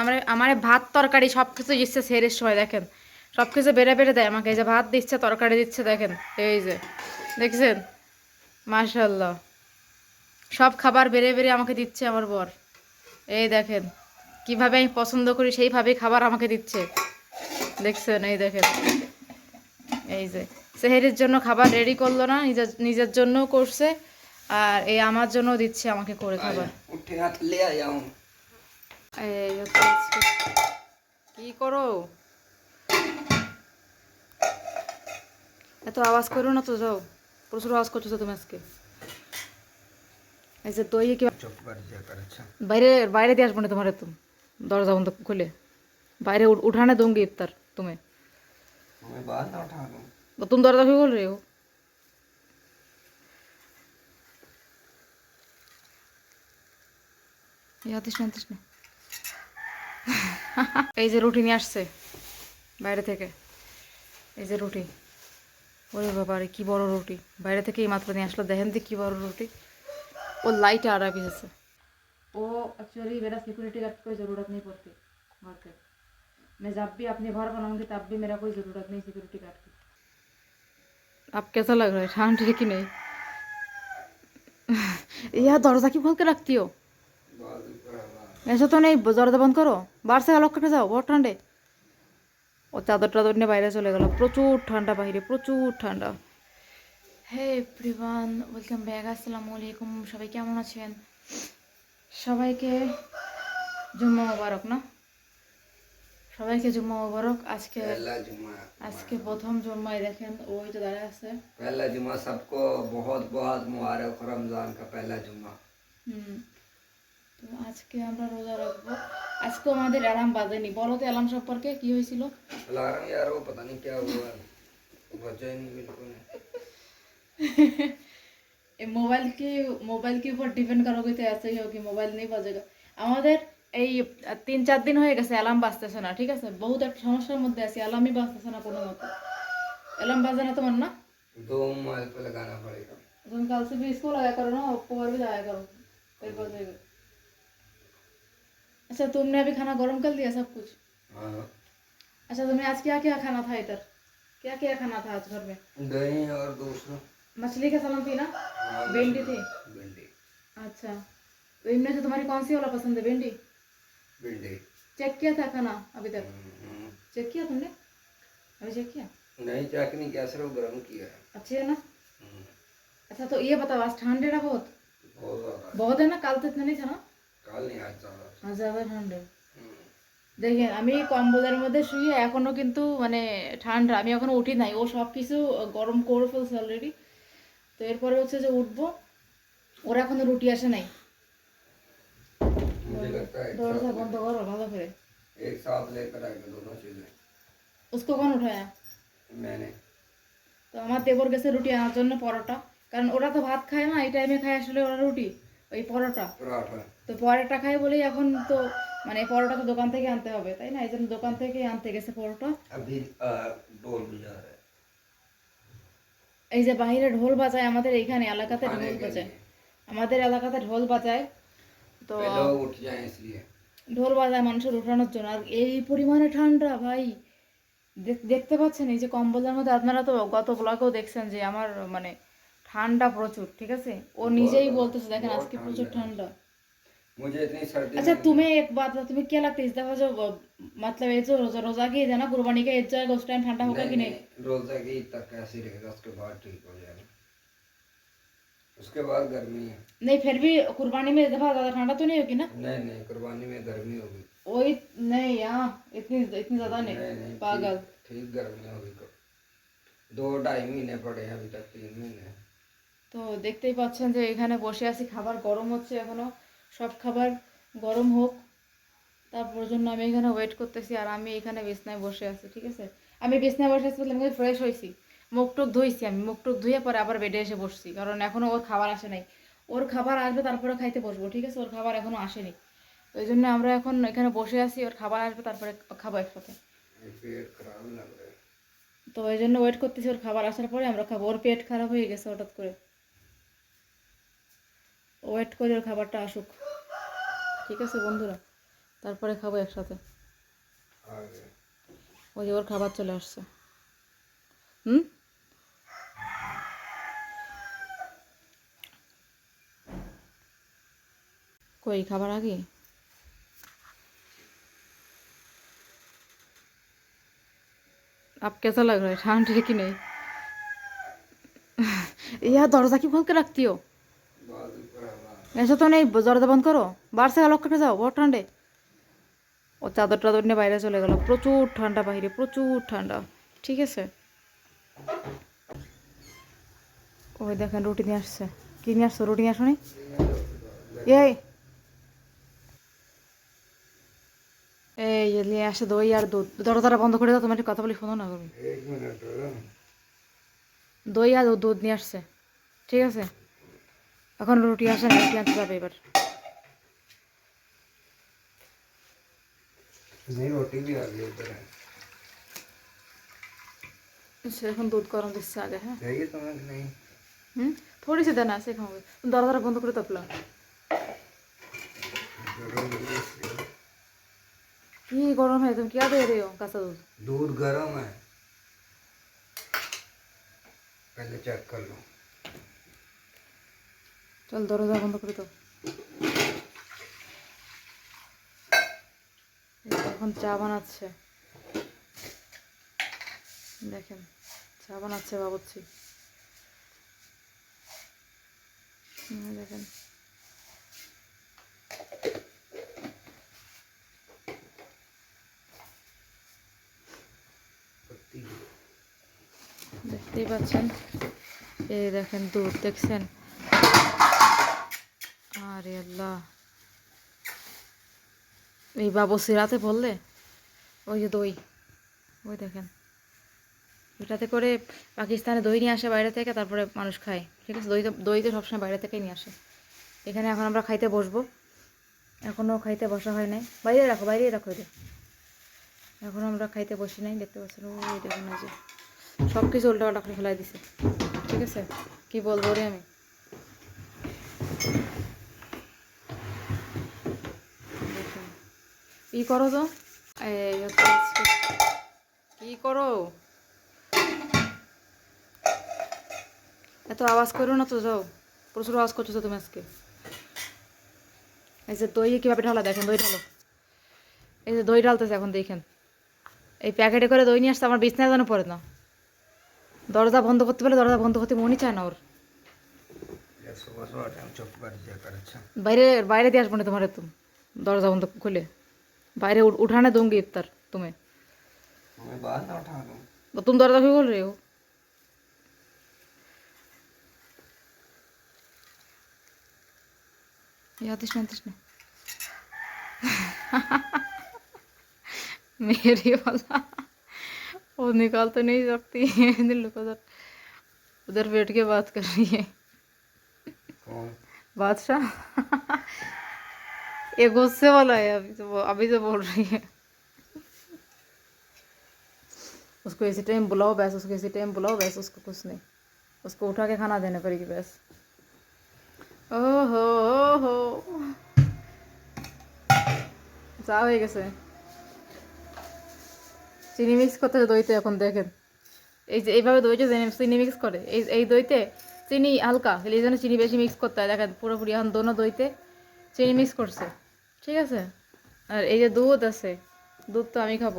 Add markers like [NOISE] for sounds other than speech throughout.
আমার আমার ভাত, তরকারি সব কিছু দিচ্ছে সেরের সময় দেখেন? সব কিছু বেড়ে বেড়ে দেয় আমাকে, এই যে ভাত দিচ্ছে, তরকারি দিচ্ছে, দেখেন? এই যে, দেখছেন? মাশাল্লাহ সব খাবার বেড়ে বেড়ে আমাকে দিচ্ছে আমার বর। এই দেখেন, কীভাবে আমি পছন্দ করি সেইভাবেই খাবার আমাকে দিচ্ছে। দেখছেন? এই দেখেন। এই যে, সেহেরির জন্য খাবার রেডি করল না, নিজের নিজের জন্যও করছে, আর এই আমার জন্য দিচ্ছে আমাকে করে খাবার। কি করো এত আওয়াজ করো না তো যাও প্রচুর আওয়াজ করছো তো তুমি আজকে এই যে দই কি चुप कर दिया कर अच्छा বাইরে বাইরে দিয়ে আসবো না তোমার তুমি দরজা বন্ধ খুলে বাইরে उठ- उठाने दूंगी इफ्तार तुम्हें मैं बाल ना उठा लूँ तो तुम दरवाजा क्यों खोल रहे हो এই আতিস না আতিস না [LAUGHS] এই যে রুটি নিয়ে আসছে বাইরে থেকে এই যে রুটি ওরে বাবা রে কি বড় রুটি বাইরে থেকে এই মাত্র নিয়ে আসলো দেখেন তো কি বড় রুটি वो लाइट आ रहा है पीछे से वो एक्चुअली मेरा सिक्योरिटी गार्ड कोई ज़रूरत नहीं पड़ती घर पे मैं जब भी अपने घर बनाऊंगी तब भी मेरा कोई ज़रूरत नहीं सिक्योरिटी गार्ड की अब कैसा लग रहा है ठंड है कि नहीं [LAUGHS] यह दरवाजा क्यों खोल के रखती हो এসে তো নেই দরজা বন্ধ করো। বারসে গেল কেটে যাও বড় ঠান্ডে। ও চাদর টাদর নিয়ে বাইরে চলে গেল। প্রচুর ঠান্ডা বাইরে প্রচুর ঠান্ডা। হে প্রিবান ওয়েলকাম ব্যাগ আসসালামু আলাইকুম। সবাই কেমন আছেন? সবাইকে জুম্মা মোবারক না? সবাইকে জুম্মা মোবারক। আজকে আজকে প্রথম জুম্মায় দেখেন ওই তো দাঁড়ায় আছে। পহলা জুম্মা সবকো বহুত বহুত মোবারক রমজান কা পহলা জুম্মা। হুম। তো আজকে আমরা রোজা রাখবো আজকে আমাদের অ্যালার্ম বাজেনি বলো তো অ্যালার্ম সম্পর্কে কি হয়েছিল अलार्म यार वो पता नहीं क्या हुआ बचा ही नहीं बिल्कुल ये मोबाइल के मोबाइल के ऊपर डिपेंड करोगे तो ऐसे ही होगी মোবাইল নেই বাজেগা আমাদের এই তিন চার দিন হয়ে গেছে অ্যালার্ম বাজতেছে না ঠিক আছে বহুত একটা সমস্যার মধ্যে আছি অ্যালার্মই বাজতেছে না কোনো মতো অ্যালার্ম বাজে না তোমার না दो मोबाइल पे लगाना पड़ेगा तुम कल से भी इसको लगाया करो ना ओप्पो पर भी लगाया करो फिर बजेगा अच्छा तुमने अभी खाना गर्म कर दिया सब कुछ? हाँ। अच्छा तुम्हें आज क्या क्या खाना था इधर? क्या क्या खाना था आज घर में? दही और दूसरा। मछली का सलाम थी ना? हाँ, भिंडी थी? भिंडी। अच्छा तो इनमें से तुम्हारी कौन सी वाला पसंद है भिंडी? भिंडी। चेक किया था खाना अभी तक? हम्म, चेक किया तुमने? अभी चेक किया? नहीं चाकनी क्या सिर्फ़ गर्म किया। अच्छे है ना? हम्म, अच्छा तो ये बताओ आज ठंड है ना बहुत? बहुत है ना कल तो इतना नहीं था ना? कल नहीं आज ज्यादा आज ज़्यादा ठंड है हम्म, দেখেন আমি কম্বলের মধ্যে শুয়ে এখনো কিন্তু মানে ঠান্ডা আমি এখনো উঠি নাই ও সব কিছু গরম করে ফেলছে অলরেডি তো এরপরে হচ্ছে যে উঠবো ওরা এখনো রুটি আসে নাই मुझे लगता है एक দরজা साथ বন্ধ করো ভালো করে एक साथ लेकर आएगा दोनों चीजें उसको कौन उठाया मैंने তো আমার দেবর গেছে রুটি আনার জন্য পরোটা কারণ ওরা তো ভাত খায় না এই টাইমে খায় আসলে ওরা রুটি ওই পরোটা पराठा তো পরোটা খাই বলেই এখন তো মানে পরোটা তো দোকান থেকে আনতে হবে তাই না? এই জন্য দোকান থেকে আনতে গেছে পরোটা। এই যে বাহিরে ঢোল বাজায় আমাদের এইখানে এলাকাতে ঢোল বাজায়। আমাদের এলাকাতে ঢোল বাজায়। তো ঢোল বাজায় মানুষের উঠানোর জন্য। আর এই পরিমাণে ঠান্ডা ভাই। দেখতে পাচ্ছেন? এই যে কম্বলের মধ্যে আপনারা তো গত ব্লগেও দেখছেন যে আমার মানে ঠান্ডা প্রচুর ঠিক আছে? ও নিজেই বলতেছে দেখেন আজকে প্রচুর ঠান্ডা। मुझे इतनी सर्दी अच्छा में- तुम्हें एक बात बताओ, तुम्हें क्या लगता है इस दफा जो अ, मतलब ये जो रोजा रोजा की है ना कुर्बानी का एज जाएगा उस टाइम ठंडा होगा कि नहीं रोजा की ईद तक ऐसे ही रहेगा उसके बाद ठीक हो जाएगा उसके बाद गर्मी है नहीं फिर भी कुर्बानी में इस दफा ज्यादा ठंडा तो नहीं होगी ना नहीं नहीं कुर्बानी में गर्मी होगी वही नहीं यहाँ इतनी इतनी ज्यादा नहीं नहीं नहीं पागल ठीक- ठीक गर्मी होगी दो ढाई महीने पड़े हैं अभी तक तीन महीने তো দেখতেই পাচ্ছেন যে এখানে বসে আছি খাবার গরম হচ্ছে এখনো সব খাবার গরম হোক, তারপর জন্য আমি এখানে ওয়েট করতেছি আর আমি এখানে বিছনায় বসে আছি, ঠিক আছে? আমি বিছনায় বসে আছি আমি ফ্রেশ হয়েছি মুখ টুক ধুইছি আমি, মুখ টুক ধুয়ে পরে আবার বেডে এসে বসছি, কারণ এখনও ওর খাবার আসে নাই। ওর খাবার আসবে তারপরে খাইতে বসবো, ঠিক আছে? ওর খাবার এখনও আসেনি। ওই জন্য আমরা এখন এখানে বসে আছি, ওর খাবার আসবে তারপরে খাব একসাথে। তো ওই জন্য ওয়েট করতেছি, ওর খাবার আসার পরে আমরা খাব। ওর পেট খারাপ হয়ে গেছে হঠাৎ করে। ওয়েট করে ওর খাবারটা আসুক। ঠিক আছে বন্ধুরা তারপরে খাবো একসাথে आगे ওই যে ওর খাবার চলে আসছে হুম কই খাবার আগে आप कैसा लग रहा है ठंड है कि नहीं यार दरवाजा क्यों खोल के रखती हो बाद এসে তো নেই দরজা বন্ধ করো। বাড়ছে গেল কেটে যাও বড় ঠান্ডে। ও চাদর টাদর নিয়ে বাইরে চলে গেল। প্রচুর ঠান্ডা বাইরে প্রচুর ঠান্ডা। ঠিক আছে? ওই দেখেন রুটি নিয়ে আসছে। কি নিয়ে আসছো? রুটি নিয়ে আসো এই। এই নিয়ে আসে দই আর দুধ। দরজাটা বন্ধ করে দাও তোমার কথা বলি শোনো না তুমি। হ্যাঁ। দই আর দুধ নিয়ে আসছে। ঠিক আছে? এখন রুটি আসে না রুটি আনতে যাবে এবার नहीं रोटी भी आ गई उधर है সে এখন দুধ গরম দিচ্ছে আগে হ্যাঁ चाहिए तुम्हें कि नहीं হুম थोड़ी सी देना ऐसे खाओगे तुम दरवाजा बंद करो तब ला गरम दूध इसलिए। ये गरम है तुम क्या दे रहे हो कासा दूध दूध गरम है पहले चेक कर लो চল, দরজা বন্ধ করে দাও। এখন চা বানাচ্ছে। দেখেন, চা বানাচ্ছে বাবুচ্ছি দেখেন। দেখতেই পাচ্ছেন? এই দেখেন দুধ, দেখছেন? আরে আল্লাহ। এই বাবু সিরাতে বললে ওই যে দই। ওই দেখেন। এটাতে করে পাকিস্তানে দই নিয়ে আসে বাইরে থেকে, তারপরে মানুষ খায়। ঠিক আছে? দই তো দই তো সবসময় বাইরে থেকেই নিয়ে আসে। এখানে এখন আমরা খাইতে বসবো। এখনও খাইতে বসা হয় নাই। বাইরে রাখো, বাইরেই রাখো এটা এখন আমরা খাইতে বসি নাই, দেখতে পাচ্ছেন? ওই দেখুন যে। সব কিছু উল্টাপাল্টা করে ফেলাই দিছে। ঠিক আছে? কি বলব রে আমি দেখুন। কি করো তো? কি করো? এত আওয়াজ করো না তো যাও। প্রচুর আওয়াজ করছ তো তুমি আজকে। এই যে দই কীভাবে ঢালা দেখেন দই ঢালো। এই যে দই ঢালতেছে এখন দেখেন। এই প্যাকেটে করে দই নিয়ে আসতে আমার বিছনায় যেন পড়ে না। দরজা বন্ধ করতে পারলে দরজা বন্ধ করতে মনই চায় না ওর। বাইরে বাইরে দিয়ে আসব না তোমার তুমি দরজা বন্ধ খুলে। बाहर उठाने दूँगी इतर तुम्हें। तो तुम दर्द क्यों बोल रहे हो? या तृष्णा [LAUGHS] मेरी वाला। वो निकाल तो नहीं सकती। [LAUGHS] है उधर उधर बैठ के बात कर रही है। बादशाह। ये गुस्से वाला है अभी तो वो अभी तो बोल रही है उसको इसी टाइम बुलाओ बस उसको इसी टाइम बुलाओ बस उसको कुछ नहीं उसको उठा के खाना देने पड़ेगी बस ओहो ओहो চা হয়ে গেছে চিনি মিক্স করতে দইতে এখন দেখেন এই যে এইভাবে দইতে চিনি- চিনি মিক্স করে এই এই দইতে চিনি হালকা এই জন্য চিনি বেশি মিক্স করতে হয় দেখেন পুরোপুরি এখন দোনো দইতে চিনি মিক্স করছে ঠিক আছে? আর এই যে দুধ আছে দুধ তো আমি খাব।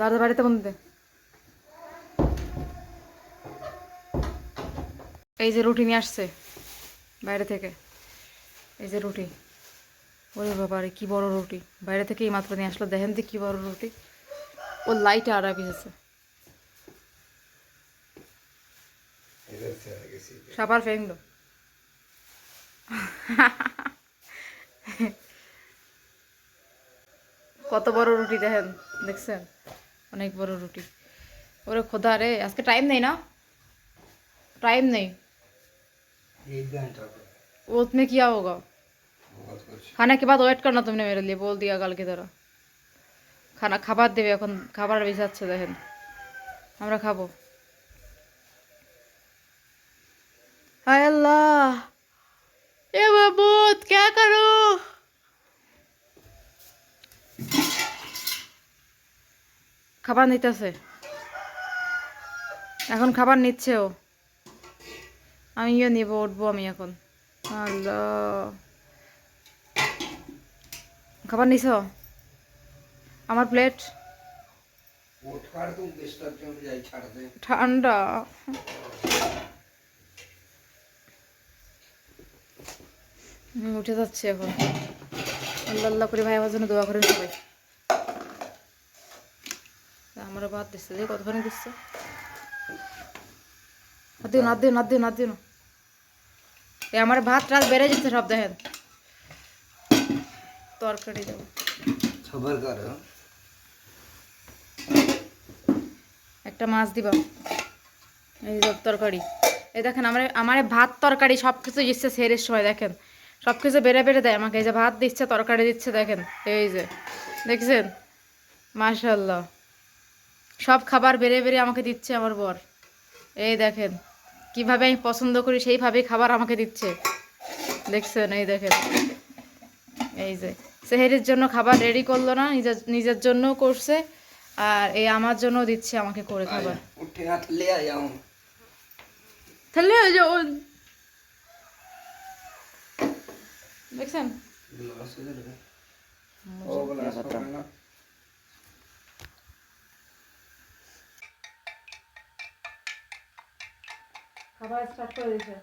দাদা বাড়িতে বন্ধুতে এই যে রুটি নিয়ে আসছে বাইরে থেকে। এই যে রুটি। ওরে বাবারে কি বড় রুটি। বাইরে থেকে এই মাত্র নিয়ে আসলো। দেখেন তো কী বড় রুটি। ও লাইট আর আছে সাপার ফেং কত বড় রুটি দেখেন দেখছেন অনেক বড় রুটি ওরে খোদা রে আজকে টাইম নেই না टाइम नहीं एक घंटा पर वो उसमें किया होगा बहुत कुछ खाने के बाद वेट करना तुमने मेरे लिए बोल दिया कल की तरह খানা খাবার দেবে এখন খাবার বিছাচ্ছে দেখেন আমরা খাবো হায় আল্লাহ এ বাবুত क्या करो খাবার নিতেছে এখন খাবার নিচ্ছে ও আমিও নিব উঠবো আমি এখন আল্লাহ খাবার নিছ আমার প্লেট उठ कर तुम बिस्तर क्यों जाई छाड़ दे ঠান্ডা উঠে যাচ্ছে এখন। আল্লাহ আল্লাহ করে ভাই আমার জন্য দোয়া করেন সবাই। আমারও ভাত দিচ্ছে যে কতক্ষণে দিচ্ছে এ আমার ভাত রাত বেড়ে যাচ্ছে সব দেখেন। তরকারি দেবো। হ্যাঁ? একটা মাছ দিবা। এই সব তরকারি। এই দেখেন আমার আমার ভাত তরকারি সব কিছু দিচ্ছে সেরের সময় দেখেন। সব কিছু বেড়ে বেড়ে দেয় আমাকে। এই যে ভাত দিচ্ছে তরকারি দিচ্ছে দেখেন এই যে দেখছেন? মাশাল্লাহ সব খাবার বেড়ে বেড়ে আমাকে দিচ্ছে আমার বর। এই দেখেন কীভাবে আমি পছন্দ করি সেইভাবেই খাবার আমাকে দিচ্ছে। দেখছেন? এই দেখেন এই যে সেহেরির জন্য খাবার রেডি করল না নিজের নিজের জন্যও করছে আর এই আমার জন্য দিচ্ছে আমাকে করে খাবার। তাহলে দেখছেন খাবার স্টার্ট করে দিয়েছে।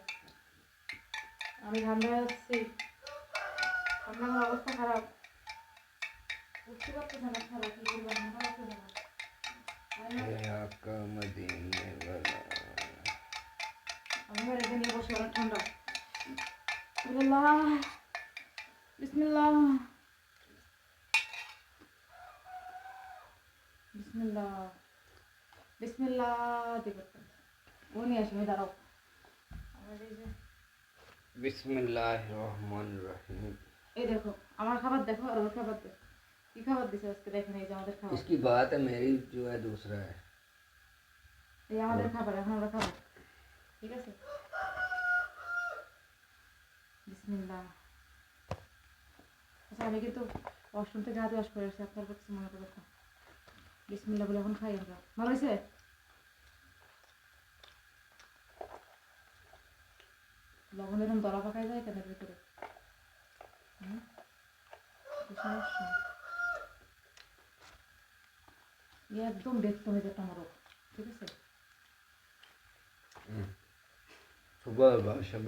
আমি ঠান্ডা হচ্ছি ঠান্ডা অবস্থা খারাপ। বুঝতে পারতেছে না খারাপ কি করব ঠান্ডা পারতেছে না। আমি এখানে বসে ঠান্ডা। বিসমিল্লাহ বিসমিল্লাহ বিসমিল্লাহ বিসমিল্লাহ দিয়ে করতেন ও নিয়ে আসি আমি দাঁড়াও আমার এই যে बिस्मिल्लाहिर्रहमानिर्रहीम এই দেখো আমার খাবার দেখো আর ওর খাবার দেখো কি খাবার দিছে আজকে দেখেন এই যে আমাদের খাবার इसकी बात है मेरी जो है दूसरा है এই আমাদের খাবার এখন আমরা খাবো ঠিক আছে বিসমিল্লাহ আছে আমি কিন্তু অষ্টম থেকে হাত ওয়াশ করে আসছি আপনার কাছে মনে করে বিসমিল্লা বলে এখন খাই আমরা। ভালো হয়েছে? লবণ এরকম দলা পাকাই যায় কেন ভিতরে? একদম দেখতে হয়ে যেত আমার ঠিক আছে? সুগার বা সব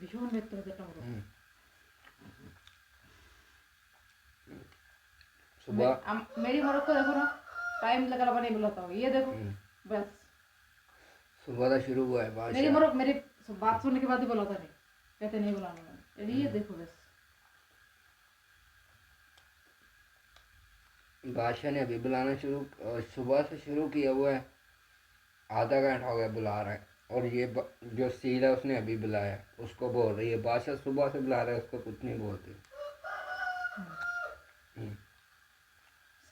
ভীষণ দেখতে হবে যেটা মোরগ सुबह हम- मेरी मोरग को देखो ना टाइम लगा रहा नहीं बुलाता हूँ ये देखो हम्म, बस सुबह का शुरू हुआ है मेरी बादशाह मोरग मेरी बात सुनने के बाद ही बुलाता नहीं कहते नहीं बुलाना मैंने ये देखो बस बादशाह ने अभी बुलाना शुरू और सुबह से शुरू किया हुआ है आधा घंटा हो गया बुला रहा है और ये ब- जो सील है उसने अभी बुलाया उसको बोल रही है बादशाह सुबह से बुला रहा है उसको कुछ नहीं बोलती हम्म,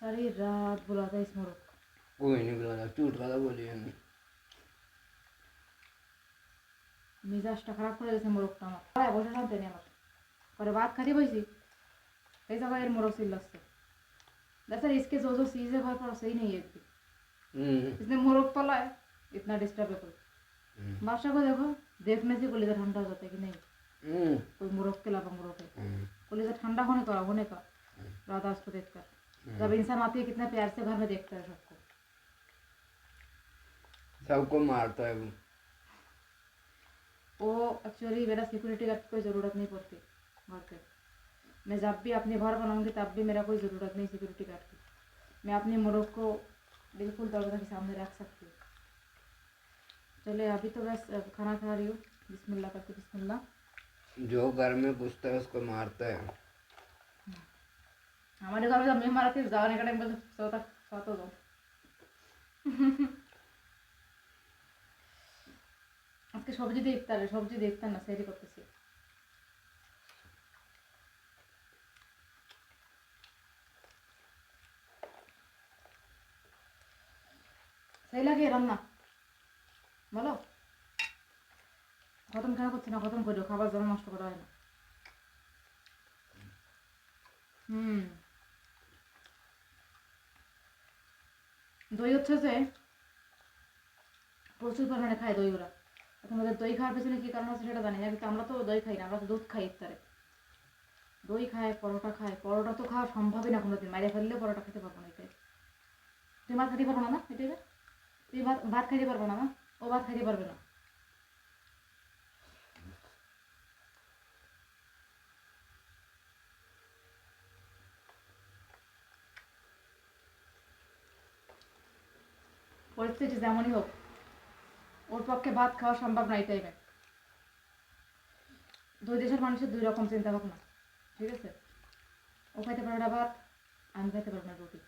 सारी रात बुलाता है इस मोरग को कोई नहीं बुला रहा झूठ वाला बोलिए नहीं মিজাজটা খারাপ করে দিয়েছে মোরগটা আমার হয় বসে শান্তি নেই আমার পরে भात खाती বসি এই जगह এর মোরগ চিল্লাচ্ছে दरअसल इसके जो जो चीज़ है घर पर सही नहीं है इतनी हम्म, इसने मोरग पाला है इतना डिस्टर्ब है कोई हम्म, बादशाह को देखो देखने से कलेजा ठंडा हो जाता है कि नहीं कोई मुर्ग के अलावा मुर्ग है कलेजा ठंडा होने का होने का राधास को देखकर जब इंसान आती है कितना प्यार से घर में देखता है सबको सबको मारता है वो वो एक्चुअली मेरा सिक्योरिटी गार्ड की कोई ज़रूरत नहीं पड़ती घर पे मैं जब भी अपने घर बनाऊँगी तब भी मेरा कोई ज़रूरत नहीं सिक्योरिटी गार्ड की मैं अपने मुर्ग को बिल्कुल दरवाज़ा के सामने रख सकती हूँ चलिए अभी तो बस अब खाना खा रही हूँ बिस्मिल्लाह करके बिस्मिल्लाह जो घर में घुसता है उसको मारता है हमारे घर में जब मेहमान आते हैं जाने का टाइम बोलते सो तक सो तो जाओ আজকে সবজি দিয়ে ইফতারে সবজি দিয়ে ইফতার না সেরি করতেছি সেই লাগে রান্না রান্না করছি না খতম করে খাবার জন্য নষ্ট করা হয় না। হুম। দই হচ্ছে যে, প্রচুর পরিমাণে খায় দই ওরা। ওদের দই খাওয়ার পেছনে কি কারণ আছে সেটা জানি না, কিন্তু আমরা তো দই খাই না, আমরা তো দুধ খাই ইফতারে। দই খায়, পরোটা খায়, পরোটা তো খাওয়া সম্ভবই না কোনোদিন, মাইরে ফেললেও পরোটা খেতে পারব না এটাই। তুই ভাত খাইতে পারব না? না এটাই তুই ভাত ভাত খাইতে পারব না না ও ভাত খাইতে পারবে না। পরিস্থিতি যেমনই হোক, ওর পক্ষে ভাত খাওয়া সম্ভব নয় টাইমে দুই দেশের মানুষের দুই রকম চিন্তা ভাবনা ঠিক আছে? ও খাইতে পারবে না ভাত, আমি খাইতে পারব না রুটি।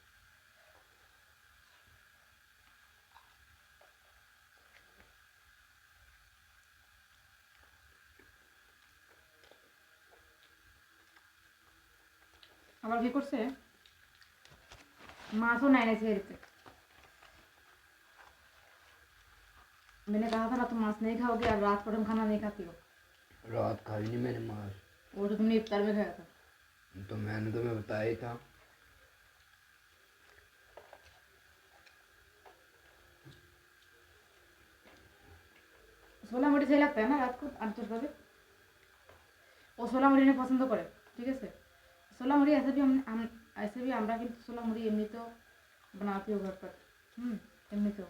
আবার কি করছে? মাছও নাই নাই ছেড়েছে मैंने कहा था ना तुम मांस नहीं खाओगे और रात को तुम खाना नहीं खाती हो रात खा ली मैंने मांस वो तो तुमने इफ्तार में खाया था तो मैंने तुम्हें बताया ही था छोला मुड़ी सही लगता है ना रात को आमतौर पर वो छोला मुड़ी ने पसंद करे ठीक है से छोला मुड़ी ऐसे भी हम हम ऐसे भी আমরা কিন্তু ছোলা মুড়ি এমনিতেও বানাতে ঘর पर হুম এমনিতেও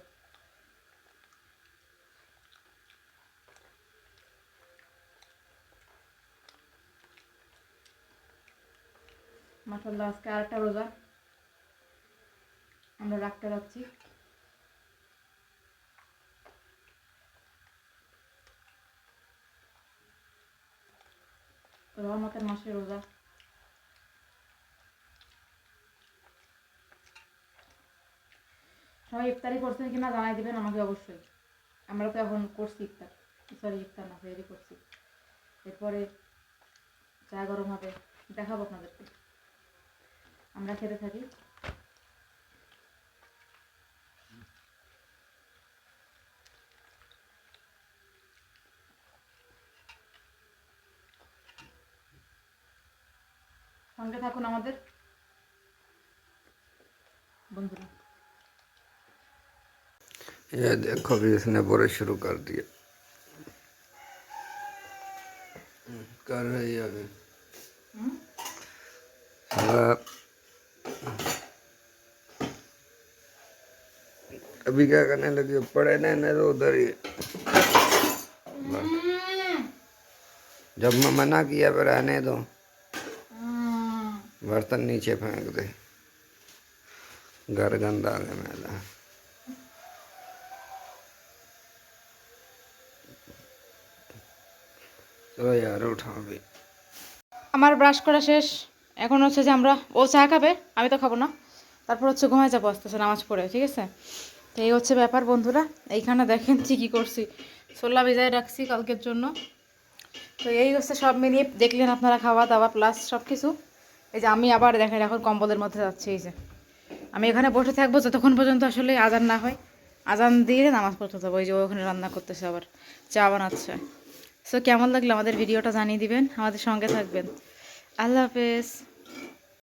মাসাল্লাহ আজকে আরেকটা রোজা। আমরা রাখতে যাচ্ছি। রহমতের মাসে রোজা। সবাই ইফতারি করছেন কিনা জানাই দিবেন আমাকে অবশ্যই। আমরা তো এখন করছি ইফতার। সরি, ইফতার না ফেরি করছি। এরপরে চা গরম হবে। দেখাবো আপনাদেরকে। আমরা খেতে থাকি সঙ্গে থাকুন আমাদের বন্ধুরা ये देखो भी इसने बोरे शुरू कर दिया कर रही है अभी अभी क्या करने लगी पड़े नहीं नहीं तो उधर ही जब मैं मना किया फिर रहने दो बर्तन नीचे फेंक दे घर गंदा है मेरा चलो यार उठा भी আমার ব্রাশ করা শেষ এখন হচ্ছে যে আমরা ও চা খাবে আমি তো খাবো না তারপর হচ্ছে ঘুমায় যাবো আস্তে আস্তে নামাজ পড়ে ঠিক আছে তো এই হচ্ছে ব্যাপার বন্ধুরা, এইখানে দেখেন কী করছি। ছোলা ভিজায় রাখছি কালকের জন্য। তো এই হচ্ছে সব মিলিয়ে দেখলেন আপনারা খাওয়া দাওয়া প্লাস সব কিছু এই যে আমি আবার দেখেন এখন কম্বলের মধ্যে যাচ্ছি, এই যে। আমি এখানে বসে থাকব যতক্ষণ পর্যন্ত আসলে আজান না হয়। আজান দিয়ে নামাজ পড়তে যাব ওই যে ওখানে রান্না করতেছে আবার, চা বানাচ্ছে। সো কেমন লাগল আমাদের ভিডিওটা জানিয়ে দিবেন, আমাদের সঙ্গে থাকবেন। আল্লাহ হাফেজ।